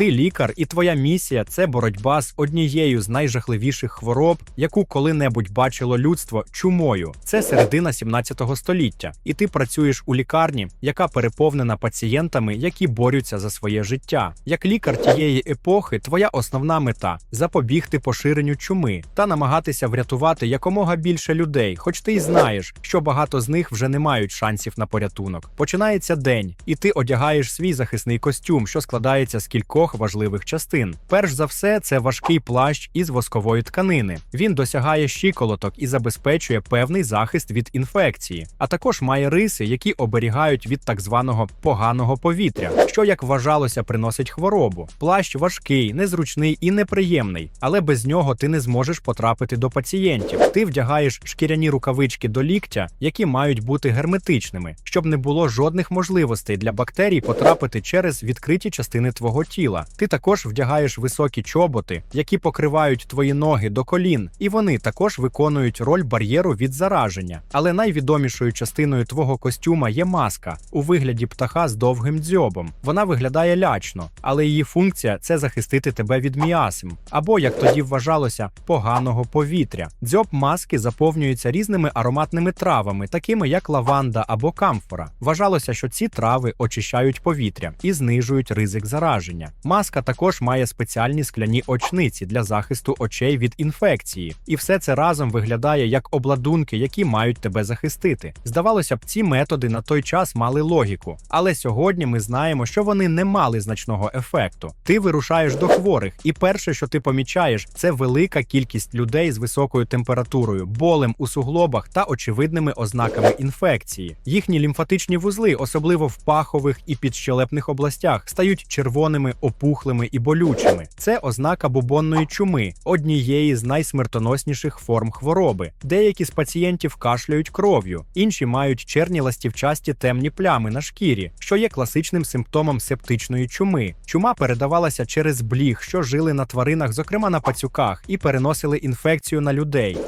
Ти лікар, і твоя місія це боротьба з однією з найжахливіших хвороб, яку коли-небудь бачило людство чумою. Це середина 17 століття, і ти працюєш у лікарні, яка переповнена пацієнтами, які борються за своє життя. Як лікар тієї епохи, твоя основна мета запобігти поширенню чуми та намагатися врятувати якомога більше людей, хоч ти й знаєш, що багато з них вже не мають шансів на порятунок. Починається день, і ти одягаєш свій захисний костюм, що складається з кількох важливих частин. Перш за все, це важкий плащ із воскової тканини. Він досягає щиколоток і забезпечує певний захист від інфекції, а також має риси, які оберігають від так званого поганого повітря, що як вважалося, приносить хворобу. Плащ важкий, незручний і неприємний, але без нього ти не зможеш потрапити до пацієнтів. Ти вдягаєш шкіряні рукавички до ліктя, які мають бути герметичними, щоб не було жодних можливостей для бактерій потрапити через відкриті частини твого тіла. Ти також вдягаєш високі чоботи, які покривають твої ноги до колін, і вони також виконують роль бар'єру від зараження. Але найвідомішою частиною твого костюма є маска у вигляді птаха з довгим дзьобом. Вона виглядає лячно, але її функція це захистити тебе від міасм, або як тоді вважалося, поганого повітря. Дзьоб маски заповнюється різними ароматними травами, такими як лаванда або камфора. Вважалося, що ці трави очищають повітря і знижують ризик зараження. Маска також має спеціальні скляні очниці для захисту очей від інфекції, і все це разом виглядає як обладунки, які мають тебе захистити. Здавалося б, ці методи на той час мали логіку, але сьогодні ми знаємо, що вони не мали значного ефекту. Ти вирушаєш до хворих, і перше, що ти помічаєш, це велика кількість людей з високою температурою, болем у суглобах та очевидними ознаками інфекції. Їхні лімфатичні вузли, особливо в пахових і підщелепних областях, стають червоними, опухлими і болючими. Це ознака бубонної чуми, однієї з найсмертоносніших форм хвороби. Деякі з пацієнтів кашляють кров'ю, інші мають черні ластівчасті темні плями на шкірі, що є класичним симптомом септичної чуми. Чума передавалася через бліг, що жили на тваринах, зокрема на пацюках, і переносили інфекцію на людей.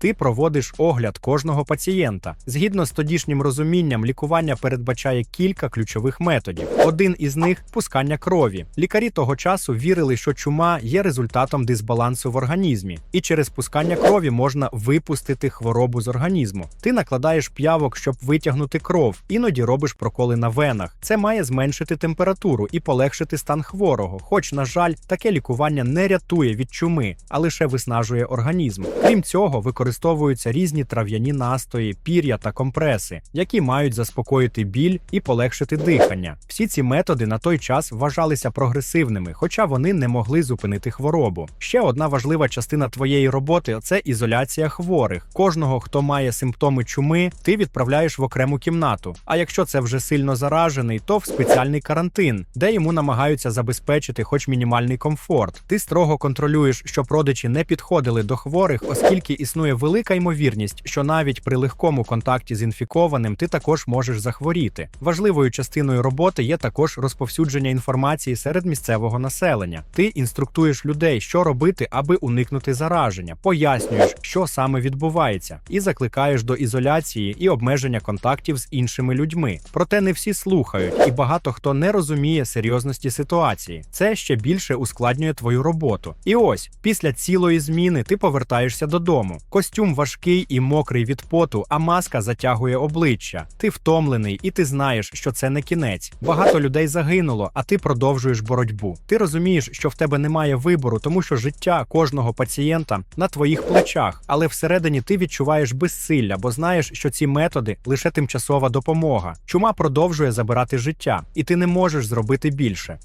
Ти проводиш огляд кожного пацієнта. Згідно з тодішнім розумінням, лікування передбачає кілька ключових методів. Один із них пускання крові. Лікарі того часу вірили, що чума є результатом дисбалансу в організмі, і через пускання крові можна випустити хворобу з організму. Ти накладаєш п'явок, щоб витягнути кров, іноді робиш проколи на венах. Це має зменшити температуру і полегшити стан хворого. Хоч, на жаль, таке лікування не рятує від чуми, а лише виснажує організм. Крім цього, використовуються різні трав'яні настої, пір'я та компреси, які мають заспокоїти біль і полегшити дихання. Всі ці методи на той час вважалися прогресивними, хоча вони не могли зупинити хворобу. Ще одна важлива частина твоєї роботи це ізоляція хворих. Кожного, хто має симптоми чуми, ти відправляєш в окрему кімнату. А якщо це вже сильно заражений, то в спеціальний карантин, де йому намагаються забезпечити хоч мінімальний комфорт. Ти строго контролюєш, щоб родичі не підходили до хворих, оскільки існує велика ймовірність, що навіть при легкому контакті з інфікованим ти також можеш захворіти. Важливою частиною роботи є також розповсюдження інформації серед місцевого населення. Ти інструктуєш людей, що робити, аби уникнути зараження, пояснюєш, що саме відбувається, і закликаєш до ізоляції і обмеження контактів з іншими людьми. Проте не всі слухають, і багато хто не розуміє серйозності ситуації. Це ще більше ускладнює твою роботу. І ось після цілої зміни ти повертаєшся додому. Костюм важкий і мокрий від поту, а маска затягує обличчя. Ти втомлений, і ти знаєш, що це не кінець. Багато людей загинуло, а ти продовжуєш боротьбу. Ти розумієш, що в тебе немає вибору, тому що життя кожного пацієнта на твоїх плечах, але всередині ти відчуваєш безсилля, бо знаєш, що ці методи лише тимчасова допомога. Чума продовжує забирати життя, і ти не можеш зробити більше.